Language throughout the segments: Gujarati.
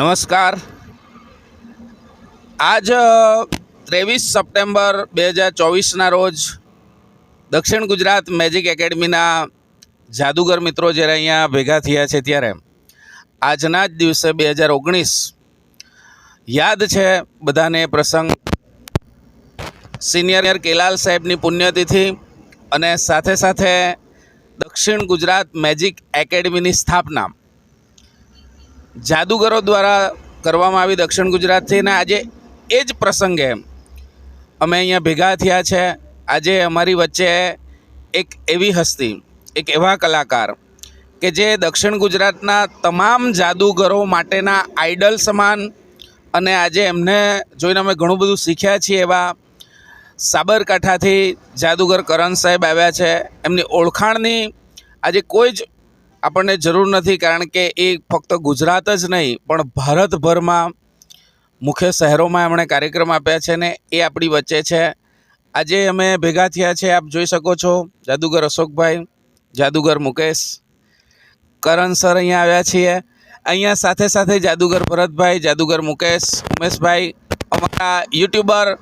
નમસ્કાર. આજ ત્રેવીસ સપ્ટેમ્બર બે હજાર ચોવીસના રોજ દક્ષિણ ગુજરાત મેજિક એકેડમીના જાદુગર મિત્રો જ્યારે અહીંયા ભેગા થયા છે ત્યારે, આજના જ દિવસે બે હજાર ઓગણીસ, યાદ છે બધાને પ્રસંગ. સિનિયર કેલાલ સાહેબની પુણ્યતિથિ અને સાથે સાથે દક્ષિણ ગુજરાત મેજિક એકેડમીની સ્થાપના. જાદુગરો દ્વારા કરવામાં આવી દક્ષિણ ગુજરાતથી ને આજે એ જ પ્રસંગે અમે અહીંયા ભેગા થયા છે. આજે અમારી વચ્ચે એક એવી હસ્તી, એક એવા કલાકાર કે જે દક્ષિણ ગુજરાતના તમામ જાદુગરો માટેના આઈડલ સમાન અને આજે એમને જોઈને અમે ઘણું બધું શીખ્યા છીએ એવા સાબરકાંઠાથી જાદુગર કરણ સાહેબ આવ્યા છે. એમની ઓળખાણની આજે કોઈ જ આપણને જરૂર નથી, કારણ કે એ ફક્ત ગુજરાત જ નહીં, પણ ભારતભરમાં મુખ્ય શહેરોમાં એમણે કાર્યક્રમ આપ્યા છે ને એ આપણી વચ્ચે છે. આજે અમે ભેગા થયા છે, આપ જોઈ શકો છો, જાદુગર અશોકભાઈ, જાદુગર મુકેશ, કરણ સર અહીંયા આવ્યા છીએ. અહીંયા સાથે સાથે જાદુગર ભરતભાઈ, જાદુગર મુકેશ, ઉમેશભાઈ, અમારા યુટ્યુબર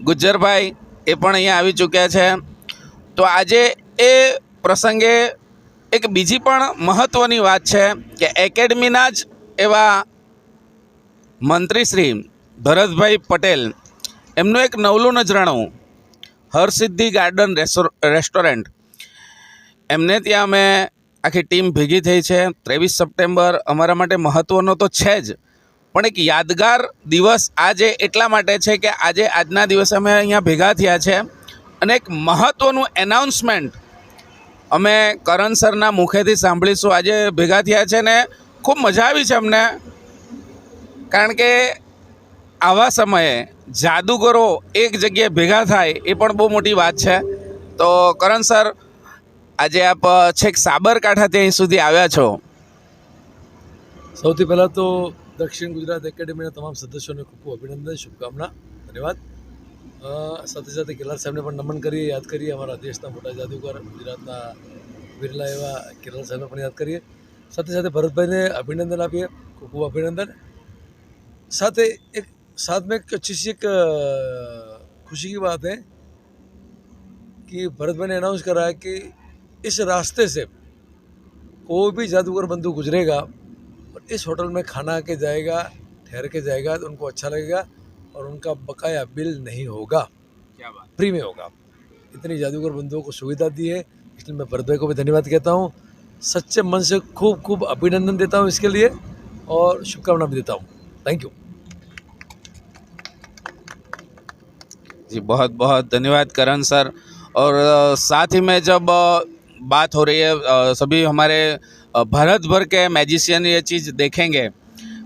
ગુજ્જરભાઈ એ પણ અહીંયા આવી ચૂક્યા છે. તો આજે એ પ્રસંગે એક બીજી પણ મહત્ત્વની વાત છે કે એકેડમીના જ એવા મંત્રી શ્રી ભરતભાઈ પટેલ, એમનું એક નવલું નજરાણું હરસિદ્ધિ ગાર્ડન રેસ્ટોરન્ટ. એમને ત્યાં અમે આખી ટીમ ભેગી થઈ છે. ત્રેવીસ સપ્ટેમ્બર અમારા માટે મહત્ત્વનો તો છે જ. પણ એક યાદગાર દિવસ આજે એટલા માટે છે કે આજે આજના દિવસે અમે અહીંયા ભેગા થયા છે. અને એક મહત્ત્વનું એનાઉન્સમેન્ટ અમે કરણ સરના મુખેથી સાંભળીશું. આજે ભેગા થયા છે ને ખૂબ મજા આવી છે અમને. કારણ કે આવા સમયે જાદુગરો એક જગ્યાએ ભેગા થાય એ પણ બહુ મોટી વાત છે. તો કરણ સર, આજે આપ છેક સાબરકાંઠાથી અહીં સુધી આવ્યા છો. સૌથી પહેલાં તો દક્ષિણ ગુજરાત એકેડેમીના તમામ સદસ્યોને ખૂબ ખૂબ અભિનંદન, શુભકામના, ધન્યવાદ. સાથે સાથે કેલાર સાહેબને પણ નમન કરીએ યાદ કરીએ અમારા દેશના મોટા જાદુગર ગુજરાતના બિરલા એવા કેલાર સાહેબને પણ યાદ કરીએ સાથે સાથે ભરતભાઈને અભિનંદન આપીએ ખૂબ ખૂબ અભિનંદન साथ एक साथ में एक अच्छी सी एक अ, खुशी की बात है कि भरत भाई ने अनाउंस करा है कि इस रास्ते से कोई भी जादूगर बंधु गुजरेगा और इस होटल में खाना के जाएगा ठहर के जाएगा तो उनको अच्छा लगेगा और उनका बकाया बिल नहीं होगा। क्या बात फ्री में होगा। इतनी जादूगर बंधुओं को सुविधा दी है इसलिए मैं भरत भाई को भी धन्यवाद कहता हूँ। सच्चे मन से खूब खूब अभिनंदन देता हूँ इसके लिए और शुभकामना भी देता हूँ। थैंक यू जी बहुत बहुत धन्यवाद करण सर। और साथ ही में जब बात हो रही है सभी हमारे भारत भर के मैजिशियन ये चीज़ देखेंगे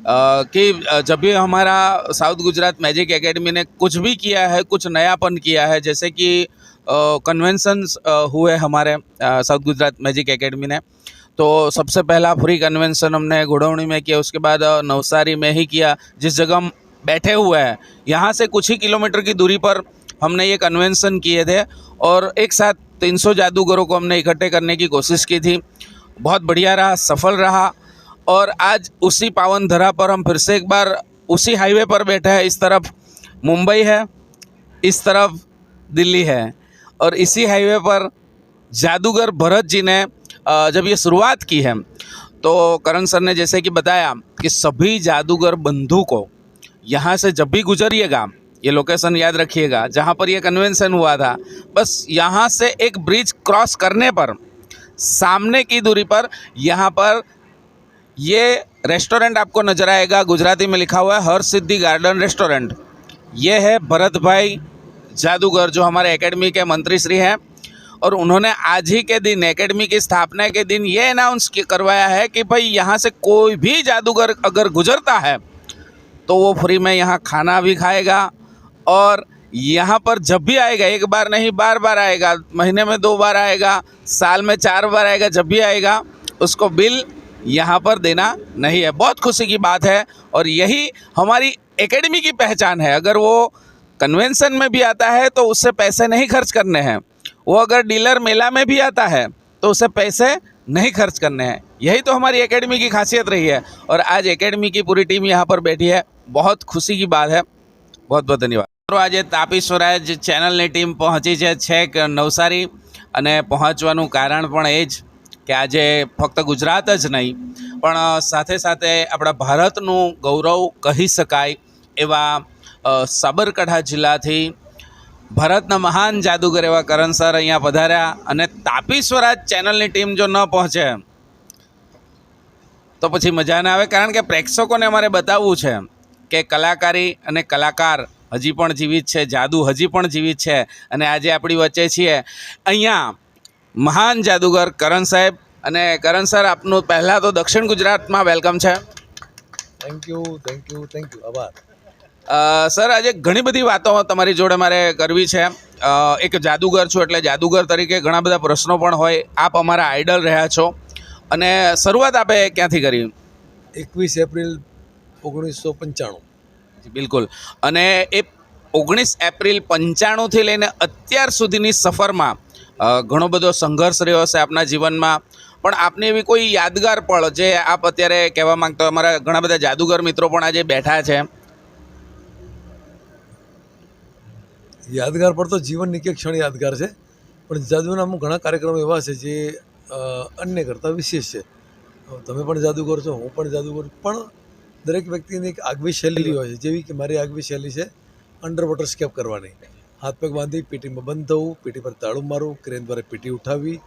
कि जब भी हमारा साउथ गुजरात मैजिक एकेडमी ने कुछ भी किया है, कुछ नयापन किया है, जैसे कि कन्वेंशंस हुए हमारे साउथ गुजरात मैजिक एकेडमी ने तो सबसे पहला फ्री कन्वेंसन हमने घुड़ौनी में किया, उसके बाद नवसारी में ही किया, जिस जगह हम बैठे हुए हैं, यहाँ से कुछ ही किलोमीटर की दूरी पर हमने ये कन्वेंसन किए थे, और एक साथ 300 जादूगरों को हमने इकट्ठे करने की कोशिश की थी, बहुत बढ़िया रहा, सफल रहा और आज उसी पावन धरा पर हम फिर से एक बार उसी हाईवे पर बैठे हैं। इस तरफ़ मुंबई है, इस तरफ़ दिल्ली है। और इसी हाईवे पर जादूगर भरत जी ने जब ये शुरुआत की है तो करण सर ने जैसे कि बताया कि सभी जादूगर बंधु को यहाँ से जब भी गुजरिएगा, ये लोकेशन याद रखिएगा, जहाँ पर ये कन्वेंशन हुआ था, बस यहाँ से एक ब्रिज क्रॉस करने पर, सामने की दूरी पर, यहाँ पर ये रेस्टोरेंट आपको नज़र आएगा, गुजराती में लिखा हुआ है, हर सिद्धि गार्डन रेस्टोरेंट। ये है भरत भाई जादूगर, जो हमारे एकेडमी के मंत्री श्री हैं, और उन्होंने आज ही के दिन एकेडमी की स्थापना के दिन ये अनाउंस करवाया है कि भाई, यहाँ से कोई भी जादूगर अगर गुजरता है तो वो फ्री में यहाँ खाना भी खाएगा, और यहाँ पर जब भी आएगा, एक बार नहीं, बार बार आएगा, महीने में दो बार आएगा, साल में चार बार आएगा, जब भी आएगा, उसको बिल यहाँ पर देना नहीं है बहुत खुशी की बात है और यही हमारी एकेडमी की पहचान है अगर वो कन्वेंशन में भी आता है तो उससे पैसे नहीं खर्च करने हैं वो अगर डीलर मेला में भी आता है तो उसे पैसे नहीं खर्च करने हैं यही तो हमारी एकेडमी की खासियत रही है और आज एकेडमी की पूरी टीम यहाँ पर बैठी है बहुत खुशी की बात है बहुत बहुत ધન્યવાદ મિત્રો આજે તાપી સ્વરાજ ચેનલની ટીમ પહોંચી છે છેક નવસારી અને પહોંચવાનું કારણ પણ એ જ કે આજે ફક્ત ગુજરાત જ નહીં, પણ સાથે સાથે આપણા ભારતનું ગૌરવ કહી શકાય એવા સાબરકાંઠા જિલ્લાથી ભારતના મહાન જાદુગર એવા કરણ સર અહીંયા પધાર્યા અને તાપી સ્વરાજ ચેનલની ટીમ જો ન પહોંચે, તો પછી મજા ના આવે, કારણ કે પ્રેક્ષકોને અમારે બતાવવું છે કે કલાકારી અને કલાકાર હજી પણ જીવિત છે, જાદુ હજી પણ જીવિત છે અને આજે આપણી વચ્ચે છીએ. અહીંયા મહાન જાદુગર કરણ સાહેબ અને કરણ સર આપનું પહેલાં તો દક્ષિણ ગુજરાતમાં વેલકમ છે. Thank you thank you thank you આભાર. સર આજે ઘણી બધી વાતો તમારી જોડે મારે કરવી છે. એક જાદુગર છું એટલે જાદુગર તરીકે ઘણા બધા પ્રશ્નો પણ હોય. આપ અમારા આઈડલ રહ્યા છો. અને શરૂઆત આપે ક્યાંથી કરી? એકવીસ એપ્રિલ ઓગણીસો પંચાણું. બિલકુલ. અને એ ઓગણીસ એપ્રિલ પંચાણુંથી લઈને અત્યાર સુધીની સફરમાં ઘણો બધો સંઘર્ષ રહ્યો હશે આપના જીવનમાં. પણ આપની એવી કોઈ યાદગાર પળ જે આપ અત્યારે કહેવા માંગતો અમારા ઘણા બધા જાદુગર મિત્રો પણ આજે બેઠા છે. યાદગાર પળ તો જીવનની કે ક્ષણ યાદગાર છે. પણ જાદુના અમુક ઘણા કાર્યક્રમો એવા છે જે અન્ય કરતાં વિશેષ છે. તમે પણ જાદુગર છો, હું પણ જાદુગર. પણ દરેક વ્યક્તિની એક આગવી શૈલી હોય છે. જેવી કે મારી આગવી શૈલી છે અંડર વોટર સ્કેપ કરવાની. હાથ પગ બાંધી પેટીમાં બંધ થવું, પેટી પર તાળું મારવું ક્રેન દ્વારા પેટી ઉઠાવવી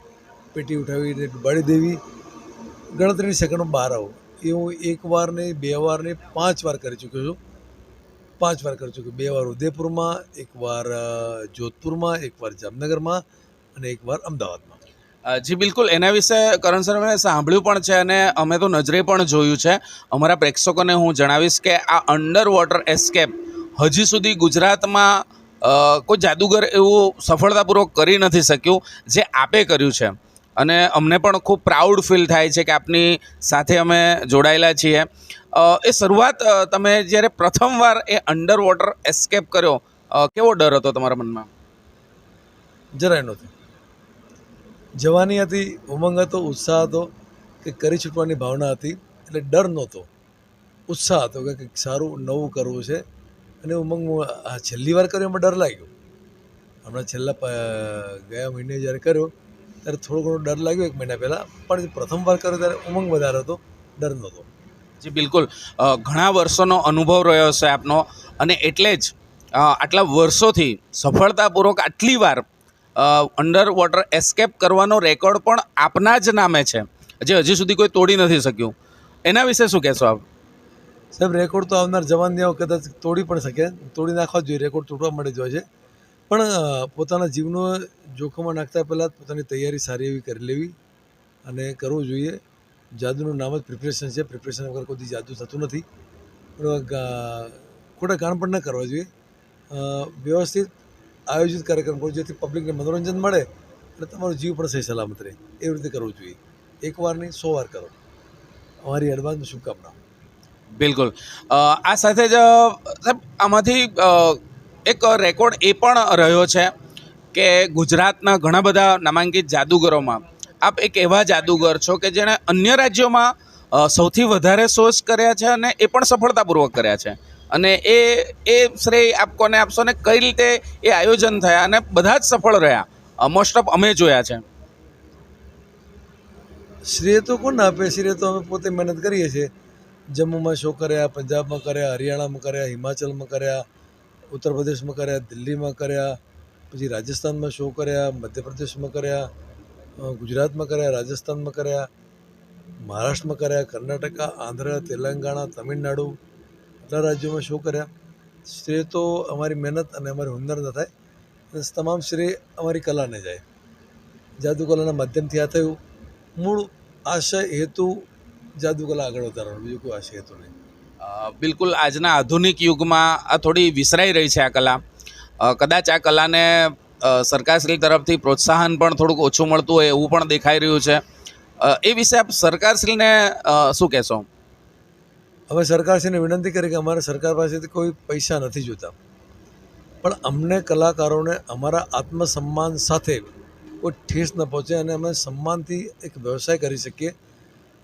પેટી ઉઠાવીને ડૂબાડી દેવી. ગણતરીની સેકન્ડમાં બહાર આવું. એ હું એક વાર નહીં, બે વાર નહીં, પાંચ વાર કરી ચૂક્યો છું. પાંચ વાર કરી ચૂક્યો. બે વાર ઉદયપુરમાં, એક વાર જોધપુરમાં, એક વાર જામનગરમાં અને એકવાર અમદાવાદમાં. જી બિલકુલ. એના વિશે કરણ સર મેં સાંભળ્યું પણ છે અને અમે તો નજરે પણ જોયું છે. અમારા પ્રેક્ષકોને હું જણાવીશ કે આ અંડર વોટર એસ્કેપ હજી સુધી ગુજરાતમાં કોઈ જાદુગર એવું સફળતાપૂર્વક કરી નથી શક્યું, જે આપે કર્યું છે. અને અમને પણ ખૂબ પ્રાઉડ ફીલ થાય છે કે આપની સાથે અમે જોડાયેલા છીએ. એ શરૂઆત તમે જ્યારે પ્રથમવાર એ અંડર વોટર એસ્કેપ કર્યો કેવો ડર હતો તમારા મનમાં? જરાય નહોતી. જવાની હતી, ઉમંગ હતો, ઉત્સાહ હતો કે કરી છૂટવાની ભાવના હતી, એટલે ડર નહોતો. ઉત્સાહ હતો કે કંઈક સારું, નવું કરવું છે. અને ઉમંગ છેલ્લી વાર કર્યો એમાં ડર લાગ્યો. હમણાં છેલ્લા ગયા મહિને જ્યારે કર્યો, ત્યારે થોડો ઘણો ડર લાગ્યો એક મહિના પહેલાં, પણ પ્રથમ વાર કર્યો ત્યારે ઉમંગ વધારે હતો, ડર નહોતો. જી, બિલકુલ. ઘણા વર્ષોનો અનુભવ રહ્યો છે આપનો, અને એટલે જ આટલા વર્ષોથી સફળતાપૂર્વક આટલી વાર અંડર વોટર એસ્કેપ કરવાનો રેકોર્ડ પણ આપના જ નામે છે. જે હજી સુધી કોઈ તોડી નથી શક્યું. એના વિશે શું કહેશો આપ? સાહેબ રેકોર્ડ તો આવનાર જવાનીઓ કદાચ તોડી પણ શકે. તોડી નાખવા જોઈએ રેકોર્ડ તૂટવા માટે જ હોય છે. પણ પોતાના જીવનો જોખમમાં નાખતા પહેલાં પોતાની તૈયારી સારી એવી કરી લેવી અને કરવું જોઈએ. જાદુનું નામ જ પ્રિપરેશન છે. પ્રિપરેશન વગર કોઈ જાદુ થતું નથી. ખોટા કામ પણ ન કરવા જોઈએ. વ્યવસ્થિત આયોજિત કાર્યક્રમ કરવો જેથી પબ્લિકને મનોરંજન મળે અને તમારો જીવ પણ સહી સલામત રહે. એવી રીતે કરવું જોઈએ. એકવાર નહીં, સો વાર કરો. અમારી એડવાન્સમાં શુભકામના બિલકુલ. આ સાથે જ સાહેબ, આમાંથી એક રેકોર્ડ એ પણ રહ્યો છે કે ગુજરાતના ઘણા બધા નામાંકિત જાદુગરોમાં, આપ એક એવા જાદુગર છો કે જેણે અન્ય રાજ્યોમાં સૌથી વધારે શોઝ કર્યા છે અને એ પણ સફળતાપૂર્વક કર્યા છે. અને એ એ શ્રેય આપ કોને આપશો ને કઈ રીતે એ આયોજન થયા અને બધા જ સફળ રહ્યા? મોસ્ટ ઓફ અમે જોયા છે. શ્રેય તો કોણ આપે? શ્રેય તો અમે પોતે મહેનત કરીએ છીએ. જમ્મુમાં શો કર્યા? પંજાબમાં કર્યા, હરિયાણામાં કર્યા, હિમાચલમાં કર્યા ઉત્તર પ્રદેશમાં કર્યા, દિલ્હીમાં કર્યા, પછી રાજસ્થાનમાં શો કર્યા, મધ્યપ્રદેશમાં કર્યા ગુજરાતમાં કર્યા, રાજસ્થાનમાં કર્યા, મહારાષ્ટ્રમાં કર્યા, કર્ણાટકા, આંધ્ર, તેલંગાણા, તમિલનાડુ આટલા રાજ્યોમાં શો કર્યા? શ્રેય તો અમારી મહેનત અને અમારી હુનર ન થાય. અને તમામ શ્રેય અમારી કલાને જાય. જાદુકલાના માધ્યમથી આ થયું. મૂળ આશય, હેતુ જાદુકલા આગળ વધારવાનું બીજું કોઈ આશય હેતુ નહીં. બિલકુલ આજના આધુનિક યુગમાં આ થોડી વિસરાઈ રહી છે આ કલા. કદાચ આ કલાને સરકારશ્રી તરફથી પ્રોત્સાહન પણ થોડુંક ઓછું મળતું હોય એવું પણ દેખાઈ રહ્યું છે. એ વિશે આપ સરકારશ્રીને શું કહેશો? હવે સરકારશ્રીને વિનંતી કરી કે અમારે સરકાર પાસેથી કોઈ પૈસા નથી જોતા. પણ અમને કલાકારોને અમારા આત્મસન્માન સાથે કોઈ ઠેસ ન પહોંચે અને અમે સન્માનથી એક વ્યવસાય કરી શકીએ.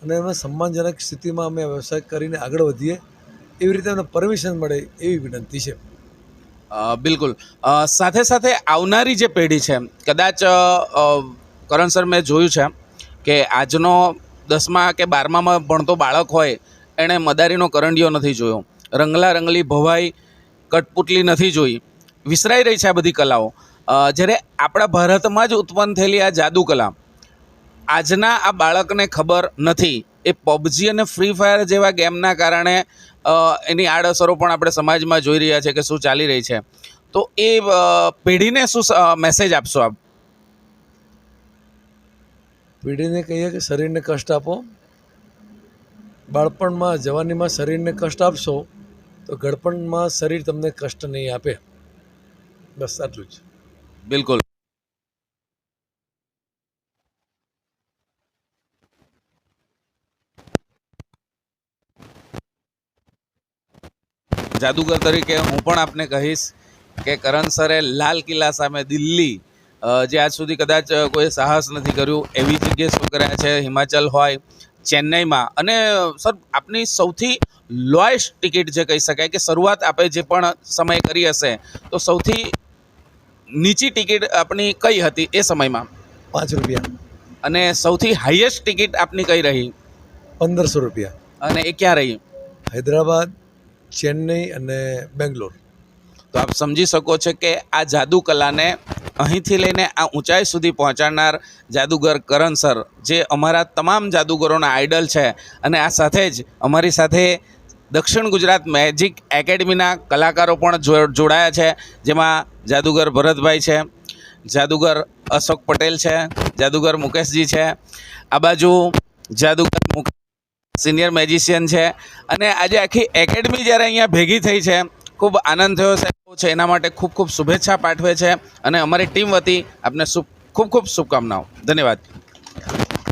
અને અમે સન્માનજનક સ્થિતિમાં અમે વ્યવસાય કરીને આગળ વધીએ, એવી રીતે અમને પરમિશન મળે એવી વિનંતી છે. બિલકુલ. સાથે સાથે આવનારી જે પેઢી છે, કદાચ કરણ સર મેં જોયું છે કે આજનો દસમા કે બારમામાં ભણતો બાળક હોય, એણે મદારીનો કરંડિયો નથી જોયો રંગલા રંગલી ભવાઈ, કટપુટલી નથી જોઈ, વિસરાઈ રહી છે આ બધી કલાઓ. જ્યારે આપણા ભારતમાં જ ઉત્પન્ન થયેલી આ જાદુ કલા આજના આ બાળકને ખબર નથી. એ પબજી અને ફ્રી ફાયર જેવા ગેમના કારણે એની આડઅસરો પણ આપણે સમાજમાં જોઈ રહ્યા છે કે શું ચાલી રહી છે. તો એ પેઢીને શું મેસેજ આપશો આપ? પેઢીને કહીએ કે શરીરને કષ્ટ આપો. બાળપણમાં જવાનીમાં શરીરને કષ્ટ આપશો તો ગળપણમાં શરીર તમને કષ્ટ નહીં આપે. બસ આટલું જ. બિલકુલ. જાદુગર તરીકે હું પણ આપને કહીશ કે કરણ સરે લાલ કિલ્લા સામે દિલ્હી જે આજ સુધી કદાચ કોઈ સાહસ નથી કર્યું એવી જગ્યાએ શું કર્યા છે હિમાચલ હોય ચેન્નઈમાં. અને સર આપની સૌથી લોએસ્ટ ટિકિટ જે કહી શકાય કે શરૂઆત આપણે જે પણ સમય કરી હશે તો સૌથી નીચી ટિકિટ આપની કઈ હતી એ સમયમાં? પાંચ રૂપિયા. અને સૌથી હાઈએસ્ટ ટિકિટ આપની કઈ રહી? પંદરસો રૂપિયા. અને એ ક્યાં રહી? હૈદરાબાદ ચેન્નઈ અને બેંગ્લોર. તો આપ સમજી શકો છો કે આ જાદુ કલાને અહીંથી લઈને આ ઊંચાઈ સુધી પહોંચાડનાર જાદુગર કરણ સર, જે અમારા તમામ જાદુગરોના આઇડલ છે અને આ સાથે જ અમારી સાથે દક્ષિણ ગુજરાત મેજિક એકેડમીના કલાકારો પણ જોડાયા છે, જેમાં જાદુગર ભરતભાઈ છે, જાદુગર અશોક પટેલ છે, જાદુગર મુકેશજી છે. આ બાજુ જાદુગર મુક સિનિયર મેજિશિયન છે. અને આજે આખી એકેડમી જ્યારે અહીંયા ભેગી થઈ છે, ખૂબ આનંદ થયો સાહેબ. છે. એના માટે ખૂબ ખૂબ શુભેચ્છા પાઠવે છે. અને અમારી ટીમ વતી આપને ખૂબ ખૂબ શુભકામનાઓ. ધન્યવાદ.